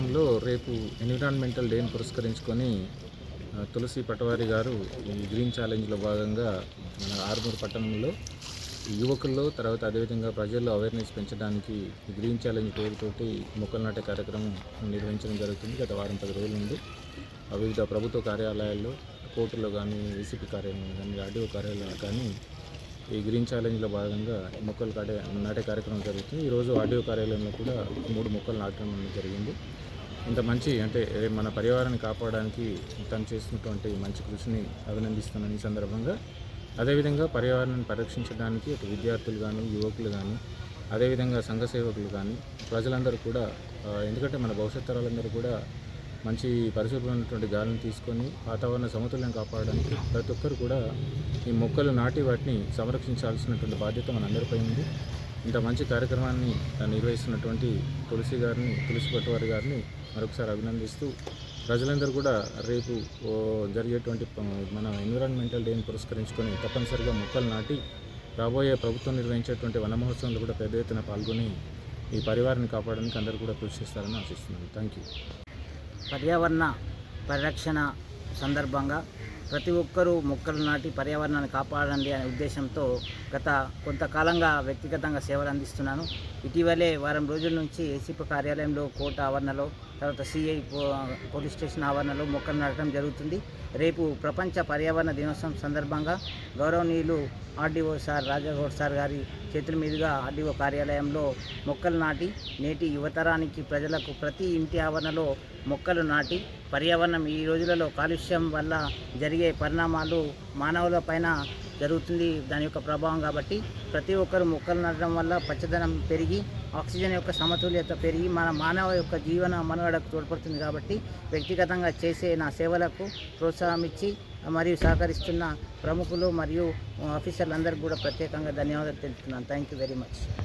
పట్టణంలో రేపు ఎన్విరాన్మెంటల్ డేని పురస్కరించుకొని తులసి పటవారి గారు ఈ గ్రీన్ ఛాలెంజ్లో భాగంగా మన ఆరుమూరు పట్టణంలో ఈ యువకుల్లో తర్వాత అదేవిధంగా ప్రజల్లో అవేర్నెస్ పెంచడానికి గ్రీన్ ఛాలెంజ్ పేరుతోటి మొక్కలు నాటే కార్యక్రమం నిర్వహించడం జరుగుతుంది. గత వారం పది రోజుల నుండి వివిధ ప్రభుత్వ కార్యాలయాల్లో కోర్టులో కానీ ఏసీపీ కార్యాలయంలో కానీ ఆర్డీఓ కార్యాలయాలు కానీ ఈ గ్రీన్ ఛాలెంజ్లో భాగంగా మొక్కలు కాటే నాటే కార్యక్రమం జరుగుతుంది. ఈరోజు ఆడియో కార్యాలయంలో కూడా మూడు మొక్కలు నాటడం అనేది జరిగింది. ఇంత మంచి అంటే మన పర్యావరణాన్ని కాపాడడానికి తను చేసినటువంటి మంచి కృషిని అభినందిస్తున్నాను ఈ సందర్భంగా అదేవిధంగా పర్యావరణాన్ని పరిరక్షించడానికి అటు విద్యార్థులు కానీ యువకులు కానీ అదేవిధంగా సంఘ సేవకులు కానీ ప్రజలందరూ కూడా ఎందుకంటే మన భవిష్యత్ తరాలందరూ కూడా మంచి పరిశుభ్రమైనటువంటి గాలిని తీసుకొని వాతావరణ సమతుల్యం కాపాడడానికి ప్రతి ఒక్కరు కూడా ఈ మొక్కలు నాటి వాటిని సంరక్షించాల్సినటువంటి బాధ్యత మనందరిపై ఉంది. ఇంత మంచి కార్యక్రమాన్ని నిర్వహిస్తున్నటువంటి తులసి గారిని తులసి పట్టువారి గారిని మరొకసారి అభినందిస్తూ ప్రజలందరూ కూడా రేపు ఓ జరిగేటువంటి మన ఎన్విరాన్మెంటల్ డేని పురస్కరించుకొని తప్పనిసరిగా మొక్కలు నాటి రాబోయే ప్రభుత్వం నిర్వహించేటువంటి వన మహోత్సవంలో కూడా పెద్ద ఎత్తున పాల్గొని ఈ పరివారాన్ని కాపాడడానికి అందరూ కూడా కృషి చేస్తారని ఆశిస్తున్నాను. థ్యాంక్ యూ పర్యావరణ పరిరక్షణ సందర్భంగా ప్రతి ఒక్కరూ మొక్కలు నాటి పర్యావరణాన్ని కాపాడండి అనే ఉద్దేశంతో గత కొంతకాలంగా వ్యక్తిగతంగా సేవలు అందిస్తున్నాను. ఇటీవలే వారం రోజుల నుంచి ఏసీపీ కార్యాలయంలో కోర్టు ఆవరణలో తర్వాత సిఐ పోలీస్ స్టేషన్ ఆవరణలో మొక్కలు నాటడం జరుగుతుంది. రేపు ప్రపంచ పర్యావరణ దినోత్సవం సందర్భంగా గౌరవనీయులు ఆర్డీఓ సార్ రాజగౌడ్ సార్ గారి చేతుల మీదుగా ఆర్డీఓ కార్యాలయంలో మొక్కలు నాటి నేటి యువతరానికి ప్రజలకు ప్రతి ఇంటి ఆవరణలో మొక్కలు నాటి పర్యావరణం ఈ రోజులలో కాలుష్యం వల్ల జరిగే పరిణామాలు మానవుల పైన జరుగుతుంది. దాని యొక్క ప్రభావం కాబట్టి ప్రతి ఒక్కరు మొక్కలు నాటడం వల్ల పచ్చదనం పెరిగి ఆక్సిజన్ యొక్క సమతుల్యత పెరిగి మన మానవ యొక్క జీవన మనుగడకు తోడ్పడుతుంది కాబట్టి వ్యక్తిగతంగా చేసే నా సేవలకు ప్రోత్సాహం ఇచ్చి మరియు సహకరిస్తున్న ప్రముఖులు మరియు ఆఫీసర్లందరికీ కూడా ప్రత్యేకంగా ధన్యవాదాలు తెలుపుతున్నాను. Thank you very much